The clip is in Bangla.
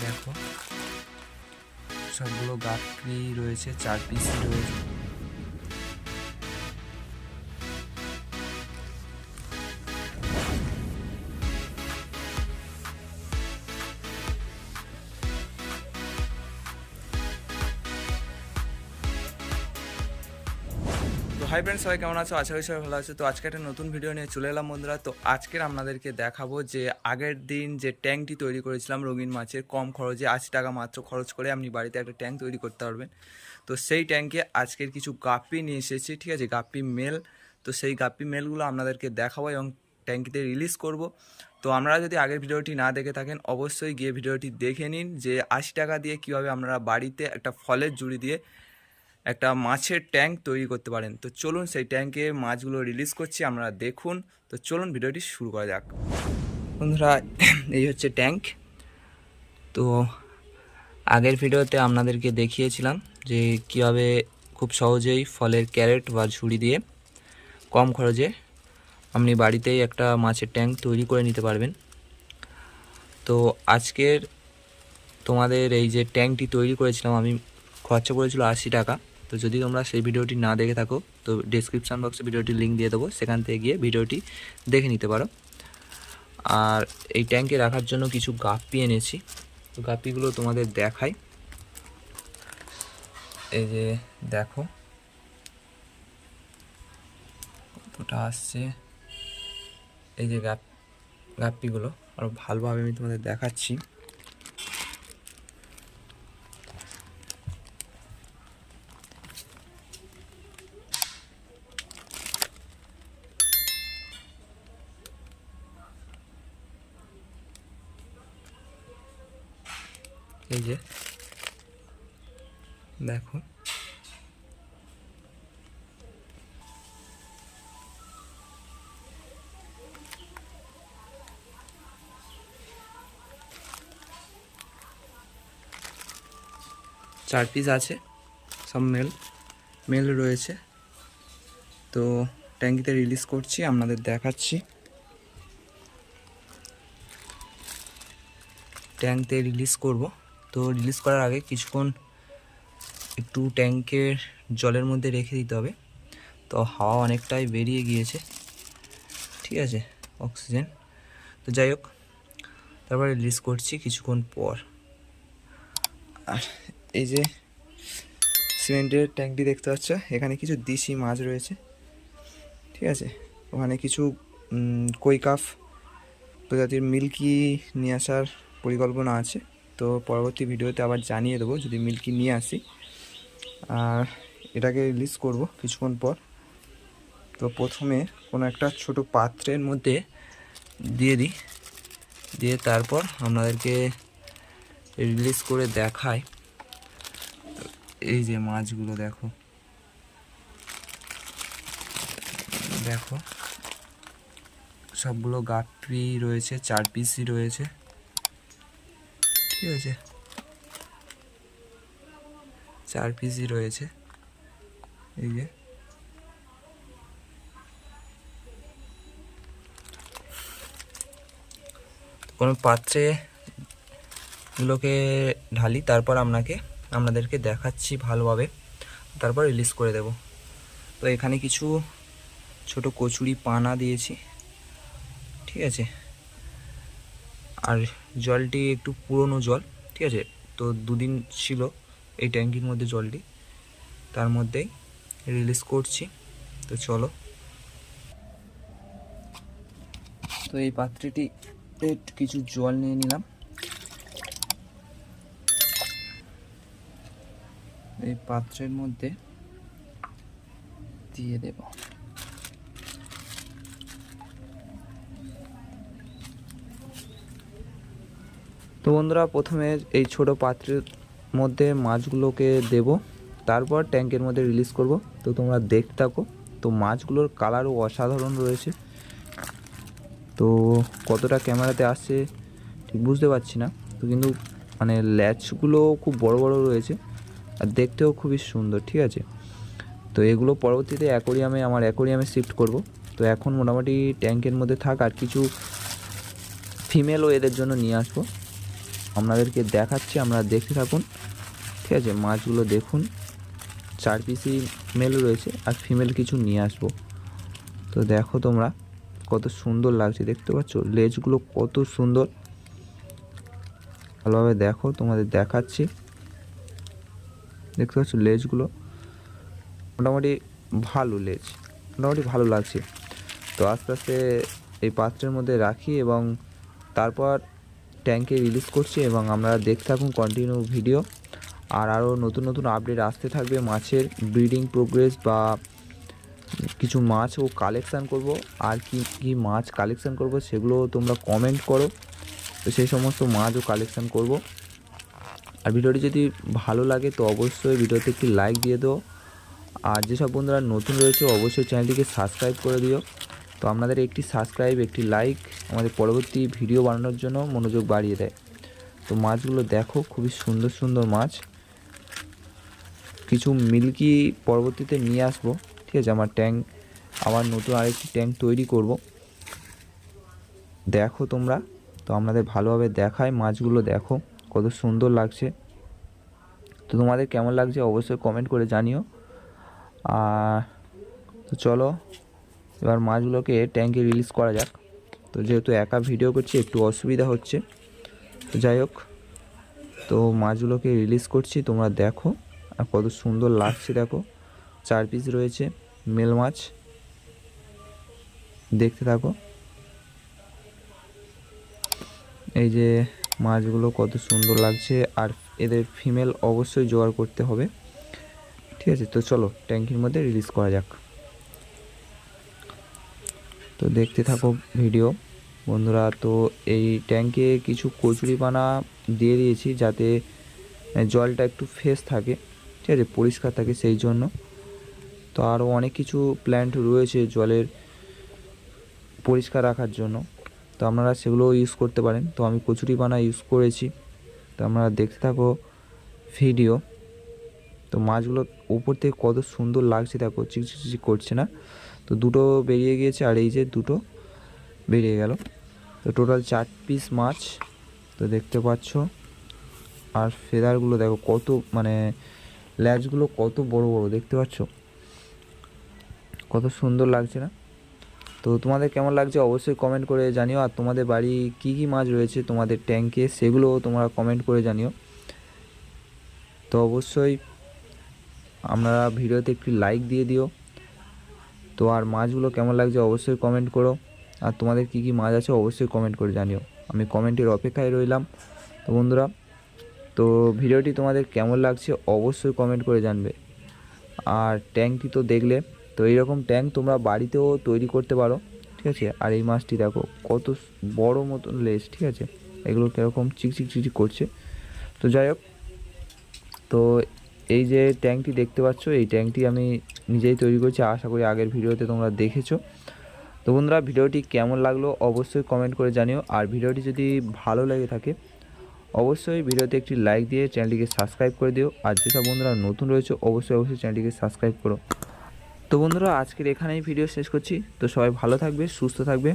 দেখো। সবগুলো গাপি রয়েছে চার পিস রয়েছে। হাই ফ্রেন্ডস সবাই কেমন আছো? আশা করি সবাই ভালো আছো। তো আজকে একটা নতুন ভিডিও নিয়ে চলে এলাম বন্ধুরা। তো আজকের আপনাদেরকে দেখাবো যে আগের দিন যে ট্যাঙ্কটি তৈরি করেছিলাম রঙিন মাছের কম খরচে, আশি টাকা মাত্র খরচ করে আপনি বাড়িতে একটা ট্যাঙ্ক তৈরি করতে পারবেন। তো সেই ট্যাঙ্কে আজকের কিছু গাপ্পি নিয়ে এসেছি, ঠিক আছে? গাপ্পি মেল তো সেই গাপ্পি মেলগুলো আপনাদেরকে দেখাবো এবং ট্যাঙ্কিতে রিলিজ করব। তো আপনারা যদি আগের ভিডিওটি না দেখে থাকেন, অবশ্যই গিয়ে ভিডিওটি দেখে নিন যে আশি টাকা দিয়ে কীভাবে আপনারা বাড়িতে একটা ফলের জুড়ি দিয়ে একটা মাছের ট্যাঙ্ক তৈরি করতে পারেন। তো চলুন সেই ট্যাঙ্কে মাছগুলো রিলিজ করছি আপনারা দেখুন। তো চলুন ভিডিওটি শুরু করা যাক। বন্ধুরা, এই হচ্ছে ট্যাঙ্ক। তো আগের ভিডিওতে আপনাদেরকে দেখিয়েছিলাম যে কীভাবে খুব সহজেই ফলের ক্যারেট বা ঝুড়ি দিয়ে কম খরচে আপনি বাড়িতেই একটা মাছের ট্যাঙ্ক তৈরি করে নিতে পারবেন। তো আজকের তোমাদের এই যে ট্যাঙ্কটি তৈরি করেছিলাম, আমি খরচা করেছিল আশি টাকা। তো যদি তোমরা সেই ভিডিওটি না দেখে থাকো, তো ডিসক্রিপশান বক্সে ভিডিওটির লিঙ্ক দিয়ে দেবো। সেখান থেকে গিয়ে ভিডিওটি দেখে নিতে পারো। আর এই ট্যাঙ্কে রাখার জন্য কিছু গাপ্পি এনেছি। তো গাপ্পিগুলো তোমাদের দেখাই। এই যে দেখো। কতটা আসছে। এই যে গাপ, গাপ্পিগুলো। আরও ভালোভাবে আমি তোমাদের দেখাচ্ছি। এই যে। দেখো। চার পিস আছে, সব মেল মেল রয়েছে। তো ট্যাঙ্কিতে রিলিজ করছি, আপনাদের দেখাচ্ছি। ট্যাঙ্কতে রিলিজ করব। তো রিলিজ করার আগে কিছুক্ষণ একটু ট্যাঙ্কের জলের মধ্যে রেখে দিতে হবে। তো হাওয়া অনেকটাই বেরিয়ে গিয়েছে। ঠিক আছে অক্সিজেন তো যাই হোক তারপরে রিলিজ করছি কিছুক্ষণ পর। আর এই যে সিমেন্টের ট্যাঙ্কটি দেখতে পাচ্ছ এখানে কিছু দেশি মাছ রয়েছে। ঠিক আছে ওখানে কিছু উম, কই কাফ প্রজাতির মিল্কি নিয়ে আসার পরিকল্পনা আছে। তো পরবর্তী ভিডিওতে আবার জানিয়ে দেবো যদি মিল্কি নিয়ে আসি। আর এটাকে রিলিজ করব কিছুক্ষণ পর। তো প্রথমে কোনো একটা ছোট পাত্রের মধ্যে দিয়ে দিই। দিয়ে তারপর আপনাদেরকে রিলিজ করে দেখাই। এই যে মাছগুলো দেখো। দেখো। সবগুলো গাপ্পি রয়েছে, চার পিসি রয়েছে। ঠিক আছে চার পিসি রয়েছে। এই যে। কোনো পাত্রে গুলোকে ঢালি, তারপর আপনাকে, আপনাদেরকে দেখাচ্ছি ভালোভাবে। তারপর রিলিজ করে দেব। তো এখানে কিছু ছোট কচুরি পানা দিয়েছি। ঠিক আছে? আর জলটি একটু পুরনো জল, ঠিক আছে? তো দুদিন ছিল এই ট্যাঙ্কির মধ্যে জলটি। তার মধ্যেই রিলিজ করছি। তো চলো। তো এই পাত্রটি কিছু জল নিয়ে নিলাম। এই পাত্রের মধ্যে দিয়ে দেব। তো বন্ধুরা, প্রথমে এই ছোট পাত্রের মধ্যে মাছগুলোকে দেব। তারপর ট্যাঙ্কের মধ্যে রিলিজ করব। তো তোমরা দেখতে থাকো। তো মাছগুলোর কালারও অসাধারণ রয়েছে। তো কতটা ক্যামেরাতে আসছে ঠিক বুঝতে পারছি না। তো কিন্তু মানে ল্যাচগুলো খুব বড় বড় রয়েছে। আর দেখতেও খুবই সুন্দর, ঠিক আছে? তো এগুলো পরবর্তীতে অ্যাকোরিয়ামে আমার অ্যাকোরিয়ামে শিফট করব। তো এখন মোটামুটি ট্যাঙ্কের মধ্যে থাক আর কিছু ফিমেলও এদের জন্য নিয়ে আসব। আপনাদেরকে দেখাচ্ছি, আমরা দেখতে থাকুন। ঠিক আছে, মাছগুলো দেখুন। চার পিসই মেল রয়েছে, আর ফিমেল কিছু নিয়ে আসব। তো দেখো তোমরা, কত সুন্দর লাগছে, দেখতে পাচ্ছ? লেজগুলো কত সুন্দর। ভালোভাবে দেখো, তোমাদের দেখাচ্ছি। দেখতে পাচ্ছ লেজগুলো? মোটামুটি ভালো লেজ, মোটামুটি ভালো লাগছে। তো আস্তে আস্তে এই পাত্রের মধ্যে রাখি এবং তারপর ট্যাঙ্কে রিলিজ করছি এবং আমরা দেখতে থাকুন কন্টিনিউ ভিডিও আর আরও নতুন নতুন আপডেট আসতে থাকবে মাছের ব্রিডিং প্রোগ্রেস বা কিছু মাছও কালেকশান করব। আর কি কি মাছ কালেকশান করব সেগুলো তোমরা কমেন্ট করো। তো সেই সমস্ত মাছও কালেকশান করব। আর ভিডিওটি যদি ভালো লাগে তো অবশ্যই ভিডিওতে একটি লাইক দিয়ে দাও। আর যেসব বন্ধুরা নতুন রয়েছে অবশ্যই চ্যানেলটিকে সাবস্ক্রাইব করে দিও। তো আপনাদের একটি সাবস্ক্রাইব একটি লাইক আমাদের পরবর্তী ভিডিও বানানোর জন্য মনোযোগ বাড়িয়ে দেয়। তো মাছগুলো দেখো, খুবই সুন্দর সুন্দর মাছ। কিছু মিল্কি পরবর্তীতে নিয়ে আসব, ঠিক আছে? আমার ট্যাঙ্ক আবার নতুন আরেকটি ট্যাঙ্ক তৈরি করব। দেখো তোমরা, তো আপনাদের ভালোভাবে দেখায় মাছগুলো, দেখো কত সুন্দর লাগছে। তো তোমাদের কেমন লাগছে অবশ্যই কমেন্ট করে জানিও। আর, তো চলো এবার মাছগুলোকে ট্যাঙ্কে রিলিজ করা যাক। তো যেহেতু একা ভিডিও করছি, একটু অসুবিধা হচ্ছে। তো যাই হোক, তো মাছগুলোকে রিলিজ করছি, তোমরা দেখো। আর কত সুন্দর লাগছে, দেখো। চার পিস রয়েছে মেল মাছ। দেখতে থাকো। এই যে মাছগুলো কত সুন্দর লাগছে, আর এদের ফিমেল অবশ্যই জোগাড় করতে হবে। ঠিক আছে, তো চলো, ট্যাঙ্কির মধ্যে রিলিজ করা যাক। তো দেখতে থাকো ভিডিও বন্ধুরা, তো এই ট্যাঙ্কে কিছু কচুরিপানা দিয়ে দিয়েছি যাতে জলটা একটু ফ্রেশ থাকে, ঠিক আছে, পরিষ্কার থাকে সেই জন্য। তো আরও অনেক কিছু প্ল্যান্ট রয়েছে জলের পরিষ্কার রাখার জন্য। তো আপনারা সেগুলো ইউজ করতে পারেন। তো আমি কচুরিপানা ইউজ করেছি। তো আপনারা দেখতে থাকো ভিডিও তো মাছগুলো উপর থেকে কত সুন্দর লাগছে, দেখো, চিকচিক করছে না। তো দুটো বেরিয়ে গিয়েছে আর এই যে দুটো বেরিয়ে গেল। তো টোটাল চার পিস মাছ, তো দেখতে পাচ্ছ। আর ফেদারগুলো দেখো কত মানে ল্যাজগুলো কত বড় বড়, দেখতে পাচ্ছ? কত সুন্দর লাগছে না? তো তোমাদের কেমন লাগছে অবশ্যই কমেন্ট করে জানিও। আর তোমাদের বাড়ি কি কি মাছ রয়েছে তোমাদের ট্যাঙ্কে সেগুলো তোমরা কমেন্ট করে জানিও। তো অবশ্যই আপনারা ভিডিওতে একটি লাইক দিয়ে দিও। তো আর মাছগুলো কেমন লাগছে অবশ্যই কমেন্ট করো। আর তোমাদের কি কি মাছ আছে অবশ্যই কমেন্ট করে জানিও। আমি কমেন্টের অপেক্ষায় রইলাম। তো বন্ধুরা, তো ভিডিওটি তোমাদের কেমন লাগছে অবশ্যই কমেন্ট করে জানবে। আর ট্যাঙ্কটি তো দেখলে, তো এইরকম ট্যাঙ্ক তোমরা বাড়িতেও তৈরি করতে পারো, ঠিক আছে? আর এই মাছটি দেখো, কত বড় মতন লেজ, ঠিক আছে? এগুলো কীরকম চিকচিক চিকচিক করছে। তো যাই হোক, তো এই যে ট্যাঙ্কটি দেখতে পাচ্ছ, এই ট্যাঙ্কটি আমি নিজেই তৈরি করেছি, আশা করি আগের ভিডিওতে তোমরা দেখেছ। তো বন্ধুরা, ভিডিওটি কেমন লাগল অবশ্যই কমেন্ট করে জানিও, আর ভিডিওটি যদি ভালো লেগে থাকে, অবশ্যই ভিডিওতে একটি লাইক দিয়ে চ্যানেলটিকে সাবস্ক্রাইব করে দিও, আর যেসব বন্ধুরা নতুন রয়েছে, অবশ্যই অবশ্যই চ্যানেলটিকে সাবস্ক্রাইব করো। তো বন্ধুরা, আজকের এখানেই ভিডিও শেষ করছি। তো সবাই ভালো থাকবে, সুস্থ থাকবে।